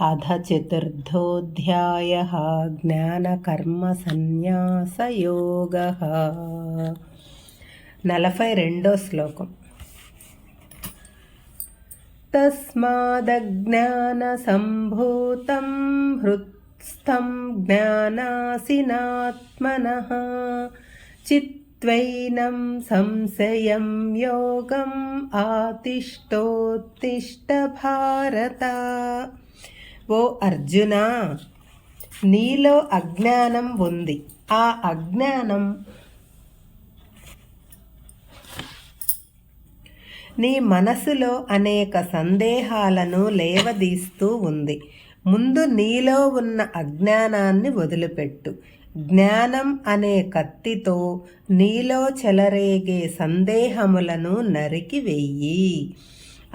अथ चतुर्थोऽध्यायः ज्ञानकर्मसन्न्यासयोगः। नलफै रेण्डो श्लोकम्। तस्मादज्ञानसम्भूतं हृत्स्थं ज्ञानासिनात्मनः। चित्त्वैनं संशयं योगम् आतिष्ठोत्तिष्ठ ఓ అర్జున నీలో అజ్ఞానం ఉంది. ఆ అజ్ఞానం నీ మనసులో అనేక సందేహాలను లేవదీస్తూ ఉంది. ముందు నీలో ఉన్న అజ్ఞానాన్ని వదిలిపెట్టు. జ్ఞానం అనే కత్తితో నీలో చెలరేగే సందేహములను నరికి వెయ్యి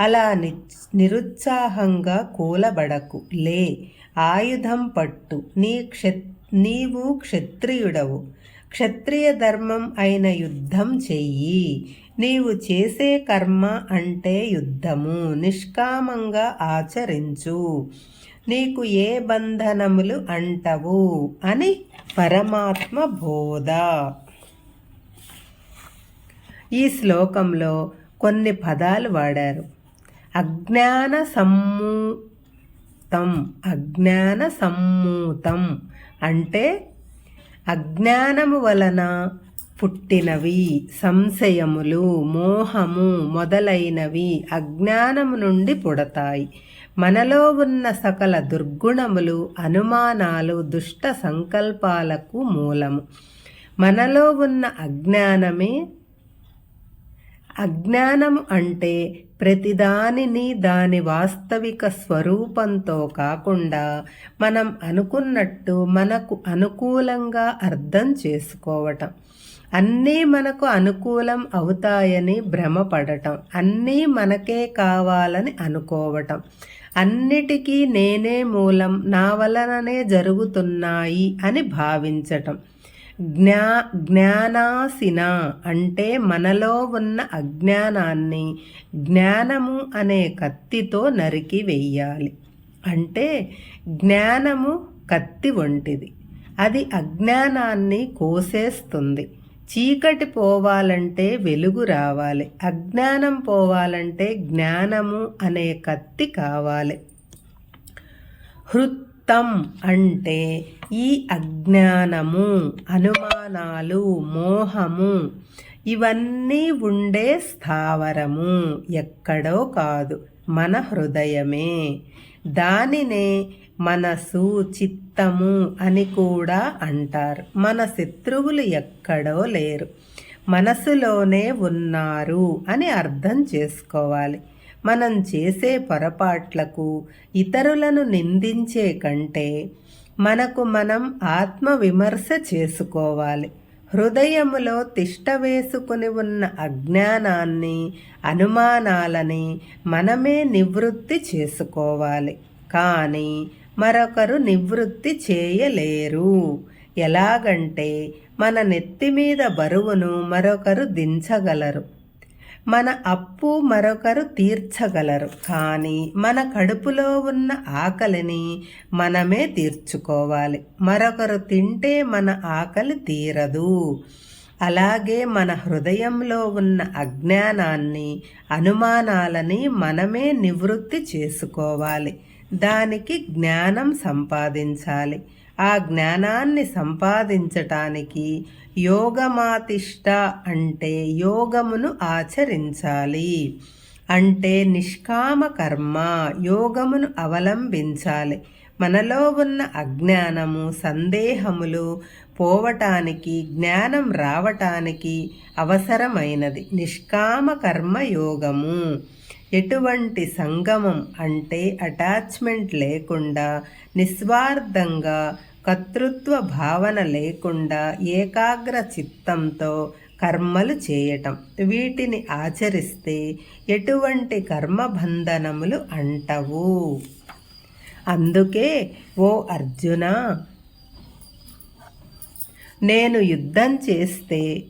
అలా ని నిరుత్సాహంగా కూలబడకు. లే ఆయుధం పట్టు. నీ క్షత్ నీవు క్షత్రియుడవు. క్షత్రియ ధర్మం అయిన యుద్ధం చెయ్యి. నీవు చేసే కర్మ అంటే యుద్ధము. నిష్కామంగా ఆచరించు. నీకు ఏ బంధనములు అంటవు? అని పరమాత్మ బోధ. ఈ శ్లోకంలో కొన్ని పదాలు వాడారు. అజ్ఞాన సమ్మూతం అజ్ఞాన సమ్మూతం అంటే అజ్ఞానము వలన పుట్టినవి సంశయములు మోహము మొదలైనవి అజ్ఞానము నుండి పుడతాయి. మనలో ఉన్న సకల దుర్గుణములు అనుమానాలు దుష్ట సంకల్పాలకు మూలము. మనలో ఉన్న అజ్ఞానమే అజ్ఞానము అంటే ప్రతిదానిని దాని వాస్తవిక స్వరూపంతో కాకుండా మనం అనుకున్నట్టు మనకు అనుకూలంగా అర్థం చేసుకోవటం. అన్నీ మనకు అనుకూలం అవుతాయని భ్రమపడటం. అన్నీ మనకే కావాలని అనుకోవటం. అన్నిటికీ నేనే మూలం నా వలననే జరుగుతున్నాయి అని భావించటం. జ్ఞా జ్ఞానాసిన అంటే మనలో ఉన్న అజ్ఞానాన్ని జ్ఞానము అనే కత్తితో నరికి వెయ్యాలి అంటే జ్ఞానము కత్తి వంటిది. అది అజ్ఞానాన్ని కోసేస్తుంది. చీకటి పోవాలంటే వెలుగు రావాలి. అజ్ఞానం పోవాలంటే జ్ఞానము అనే కత్తి కావాలి. తం అంటే ఈ అజ్ఞానము అనుమానాలు మోహము. ఇవన్నీ ఉండే స్థావరము ఎక్కడో కాదు మన హృదయమే. దానినే మనసు చిత్తము అని కూడా అంటారు. మన శత్రువులు ఎక్కడో లేరు. మనసులోనే ఉన్నారు అని అర్థం చేసుకోవాలి. మనం చేసే పొరపాట్లకు ఇతరులను నిందించే కంటే మనకు మనం ఆత్మవిమర్శ చేసుకోవాలి. హృదయములో తిష్ట వేసుకుని ఉన్న అజ్ఞానాన్ని అనుమానాలని మనమే నివృత్తి చేసుకోవాలి. కానీ మరొకరు నివృత్తి చేయలేరు. ఎలాగంటే మన నెత్తి మీద బరువును మరొకరు దించగలరు. మన అప్పు మరొకరు తీర్చగలరు. కానీ మన కడుపులో ఉన్న ఆకలిని మనమే తీర్చుకోవాలి. మరొకరు తింటే మన ఆకలి తీరదు. అలాగే మన హృదయంలో ఉన్న అజ్ఞానాన్ని అనుమానాలని మనమే నివృత్తి చేసుకోవాలి. దానికి జ్ఞానం సంపాదించాలి. ఆ జ్ఞానాన్ని సంపాదించటానికి యోగమాతిష్ట అంటే యోగమును ఆచరించాలి. అంటే నిష్కామ కర్మ యోగమును అవలంబించాలి. మనలో ఉన్న అజ్ఞానము సందేహములు పోవటానికి జ్ఞానం రావటానికి అవసరమైనది. నిష్కామ కర్మ యోగము. ఎటువంటి సంగమం అంటే అటాచ్మెంట్ లేకుండా నిస్వార్థంగా కర్తృత్వ భావన లేకుండా ఏకాగ్ర చిత్తంతో కర్మలు చేయటం. వీటిని ఆచరిస్తే ఎటువంటి కర్మబంధనములు అంటవు. అందుకే ఓ అర్జున నేను యుద్ధం చేస్తే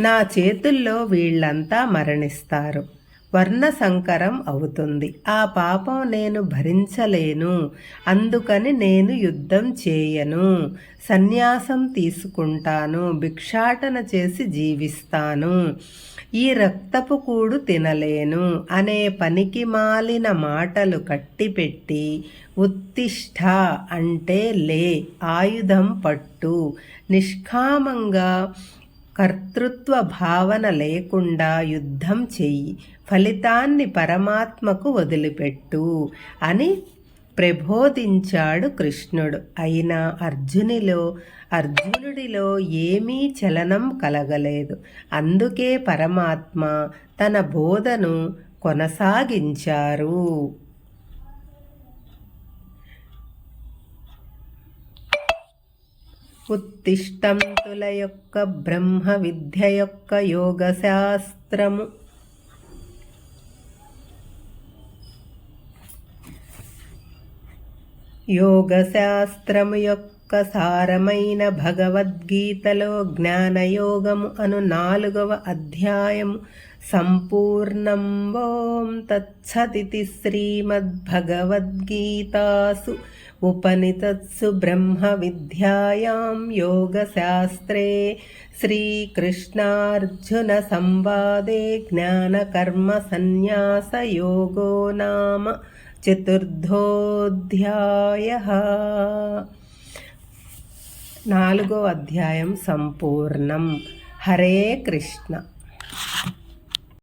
నా చేతుల్లో వీళ్ళంతా మరణిస్తారు. వర్ణసంకరం అవుతుంది. ఆ పాపం నేను భరించలేను. అందుకని నేను యుద్ధం చేయను. సన్యాసం తీసుకుంటాను. భిక్షాటన చేసి జీవిస్తాను. ఈ రక్తపు కూడు తినలేను. అనే పనికి మాలిన మాటలు కట్టిపెట్టి ఉత్తిష్ట అంటే లే ఆయుధం పట్టు. నిష్కామంగా కర్తృత్వ భావన లేకుండా యుద్ధం చెయ్యి ఫలితాన్ని పరమాత్మకు వదిలిపెట్టు అని ప్రబోధించాడు కృష్ణుడు. అయినా అర్జునిలో అర్జునుడిలో ఏమీ చలనం కలగలేదు. అందుకే పరమాత్మ తన బోధను కొనసాగించారు. ఉత్తిష్టంతుల యొక్క బ్రహ్మ విద్య యొక్క యోగ శాస్త్రము యోగ శాస్త్రము యొక్క సారమైన భగవద్గీతలో జ్ఞానయోగము అను నాలుగవ అధ్యాయము సంపూర్ణం ఓం తత్సదితి శ్రీమద్భగవద్గీతాసు उपनिषत्सु ब्रह्मविद्यायां योगशास्त्रे श्रीकृष्णार्जुनसंवादे ज्ञानकर्मसन्न्यासयोगो नाम చతుర్థోధ్యాయ నాలుగో అధ్యాయం సంపూర్ణం హరే కృష్ణ